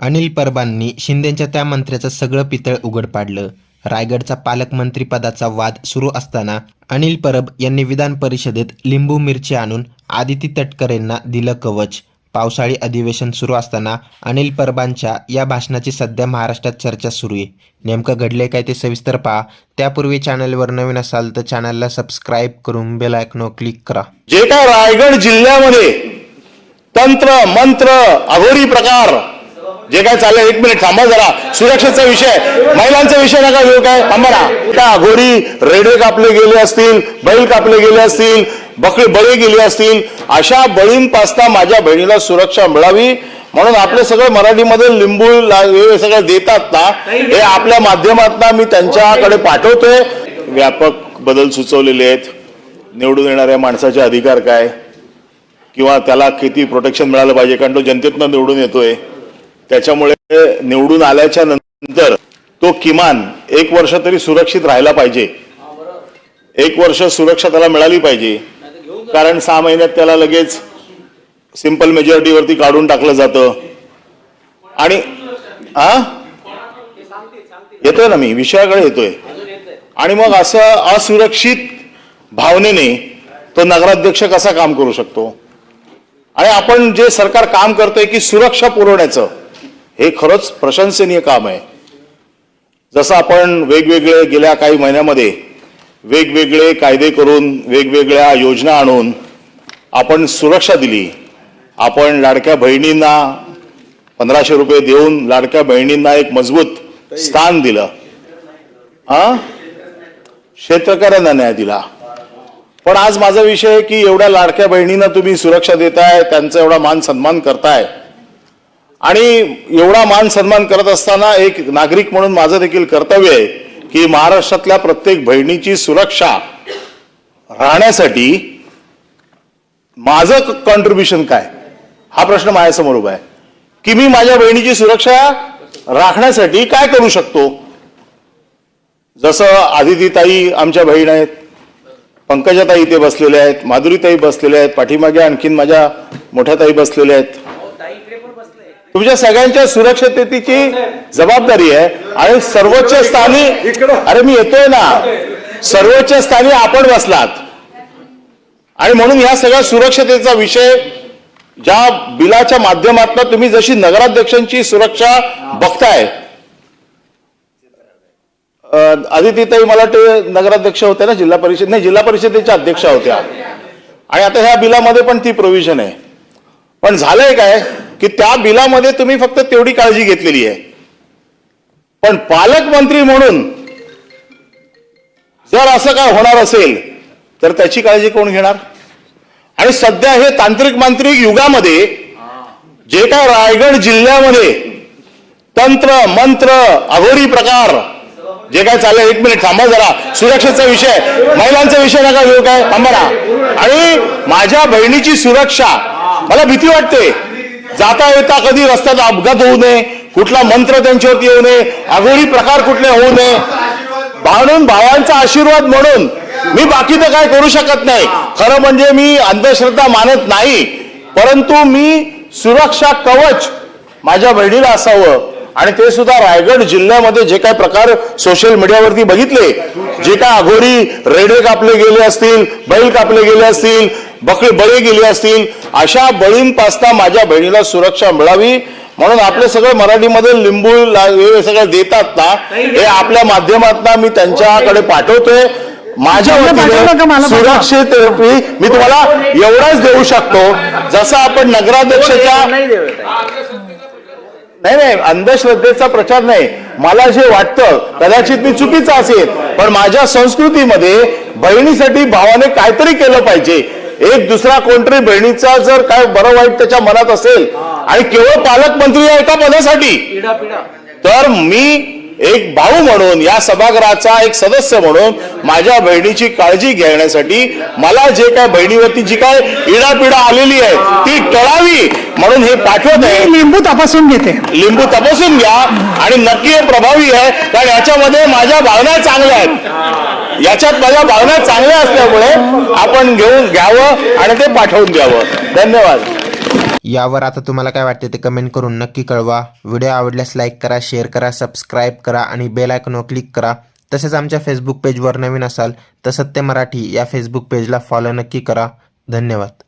अनिल परबांनी शिंदेच्या त्या मंत्र्याचं सगळं पितळ उघड पाडलं. रायगडचा पालकमंत्रीपदाचा वाद सुरू असताना अनिल परब यांनी विधान परिषदेत लिंबू मिरची आणून आदिती तटकरेंना दिलं कवच. पावसाळी अधिवेशन सुरू असताना अनिल परबांच्या या भाषणाची सध्या महाराष्ट्रात चर्चा सुरू आहे. नेमकं घडले काय ते सविस्तर पहा. त्यापूर्वी चॅनलवर नवीन असाल तर चॅनलला सबस्क्राईब करून बेल आयकॉनवर क्लिक करा. जे काय रायगड जिल्ह्यामध्ये तंत्र मंत्र अघोरी प्रकार जे काय चाललंय एक मिनिट थांबा जरा. सुरक्षेचा विषय. महिलांचा विषय नका घेऊ काय. थांबा ना. त्या अघोरी रेडे कापले गेले असतील बैल कापले गेले असतील बकरी बळी गेली असतील अशा बळींपासता माझ्या बहिणीला सुरक्षा मिळावी. म्हणून आपले सगळे मराठीमध्ये लिंबू ला- हे सगळं देतात ना हे आपल्या माध्यमातून मी त्यांच्याकडे पाठवतोय. व्यापक बदल सुचवलेले आहेत. निवडून येणाऱ्या माणसाचे अधिकार काय? किंवा त्याला किती प्रोटेक्शन मिळालं पाहिजे? कारण तो जनतेतनं निवडून येतोय. त्याच्यामुळे निवडून आल्याच्यानंतर तो किमान एक वर्ष तरी सुरक्षित राहायला पाहिजे. एक वर्ष सुरक्षा त्याला मिळाली पाहिजे. कारण सहा महिन्यात त्याला लगेच सिंपल मेजॉरिटीवरती काढून टाकलं जातं. आणि हा येतोय ना मी विषयाकडे येतोय. आणि मग असं असुरक्षित भावनेने तो नगराध्यक्ष कसा काम करू शकतो? आणि आपण जे सरकार काम करतोय की सुरक्षा पुरवण्याचं. हे खरंच प्रशंसनीय काम आहे. जसं आपण वेगवेगळे गेल्या काही महिन्यामध्ये वेगवेगळे कायदे करून वेगवेगळ्या योजना आणून आपण सुरक्षा दिली. आपण लाडक्या बहिणींना पंधराशे रुपये देऊन लाडक्या बहिणींना एक मजबूत स्थान दिलं. हा? शेतकऱ्यांना न्याय दिला. पण आज माझा विषय आहे की एवढ्या लाडक्या बहिणींना तुम्ही सुरक्षा देताय त्यांचा एवढा मान सन्मान करताय आणि एवढा मान सन्मान करत असताना एक नागरिक म्हणून माझं देखील कर्तव्य आहे की महाराष्ट्रातल्या प्रत्येक बहिणीची सुरक्षा राहण्यासाठी माझं कॉन्ट्रीब्युशन काय? हा प्रश्न माझ्यासमोर उभा आहे. की मी माझ्या बहिणीची सुरक्षा राखण्यासाठी काय करू शकतो? जसं आदितीताई आमच्या बहीण आहेत पंकजाताई इथे बसलेले आहेत माधुरीताई बसलेले आहेत पाठीमागे आणखीन माझ्या मोठ्या ताई बसलेल्या आहेत. तुमच्या सगळ्यांच्या सुरक्षिततेची जबाबदारी आहे. आणि सर्वोच्च स्थानी अरे मी येतोय ना. सर्वोच्च स्थानी आपण बसलात. आणि म्हणून ह्या सगळ्या सुरक्षतेचा विषय ज्या बिलाच्या माध्यमातून तुम्ही जशी नगराध्यक्षांची सुरक्षा बघताय. आदितीताई मला ते नगराध्यक्ष होत्या ना जिल्हा परिषद नाही जिल्हा परिषदेच्या अध्यक्षा होत्या. आणि आता ह्या बिलामध्ये पण ती प्रोव्हिजन आहे. पण झालंय काय? की त्या बिलामध्ये तुम्ही फक्त तेवढी काळजी घेतलेली आहे. पण पालकमंत्री म्हणून जर असं काय होणार असेल तर त्याची काळजी कोण घेणार? आणि सध्या हे तांत्रिक मांत्रिक युगामध्ये जे काय रायगड जिल्ह्यामध्ये तंत्र मंत्र अघोरी प्रकार जे काय चाललंय एक मिनिट थांबा जरा. सुरक्षेचा विषय महिलांचा विषय नका घेऊ काय? थांबा ना. आणि माझ्या बहिणीची सुरक्षा मला भीती वाटते. जाता येता कधी रस्त्यात अपघात होऊ नये कुठला मंत्र त्यांच्यावरती येऊ नये अघोरी प्रकार कुठले होऊ नये. म्हणून भावांचा आशीर्वाद म्हणून मी बाकी तर काय करू शकत नाही. खरं म्हणजे मी अंधश्रद्धा मानत नाही परंतु मी सुरक्षा कवच माझ्या बहिणीला असावं. आणि ते सुद्धा रायगड जिल्ह्यामध्ये जे काय प्रकार सोशल मीडियावरती बघितले जे काय अघोरी रेडे कापले गेले असतील बैल कापले गेले असतील बकरी बळी गेली असतील अशा बळींपासता माझ्या बहिणीला सुरक्षा मिळावी. म्हणून आपले सगळे मराठीमध्ये लिंबू ला- हे सगळं देतात ना हे आपल्या माध्यमातून मी त्यांच्याकडे पाठवतोय. माझ्या वतीने. सुरक्षित मी तुम्हाला एवढाच देऊ शकतो जसं आपण नगराध्यक्षाच्या नाही नाही अंधश्रद्धेचा प्रचार नाही. मला जे वाटतं कदाचित मी चुकीचं असेल पण माझ्या संस्कृतीमध्ये बहिणीसाठी भावाने काहीतरी केलं पाहिजे. एक दुसरा कोणतरी बहिणीचा जर काय बरं वाईट त्याच्या मनात असेल आणि केवळ पालकमंत्री या एका पदासाठी तर मी एक भाऊ म्हणून या सभागृहाचा एक सदस्य म्हणून माझ्या बहिणीची काळजी घेण्यासाठी मला जे काय बहिणीवरती जी काय इडापिडा आलेली आहे ती टळावी म्हणून हे पाठवत आहे. लिंबू तपासून घेते. लिंबू तपासून घ्या आणि नक्की हे प्रभावी आहे कारण याच्यामध्ये माझ्या भावना चांगल्या आहेत. याच्यात माझ्या भावना चांगल्या असल्यामुळे आपण घेऊन घ्यावं आणि ते पाठवून द्यावं. धन्यवाद. यावर आता तुम्हाला काय वाटते ते कमेंट करून नक्की कळवा. व्हिडिओ आवडल्यास लाईक करा शेअर करा सबस्क्राईब करा आणि बेल आयकॉनवर क्लिक करा. तसेच आमच्या फेसबुक पेजवर नवीन असाल तर सत्य मराठी या फेसबुक पेजला फॉलो नक्की करा. धन्यवाद.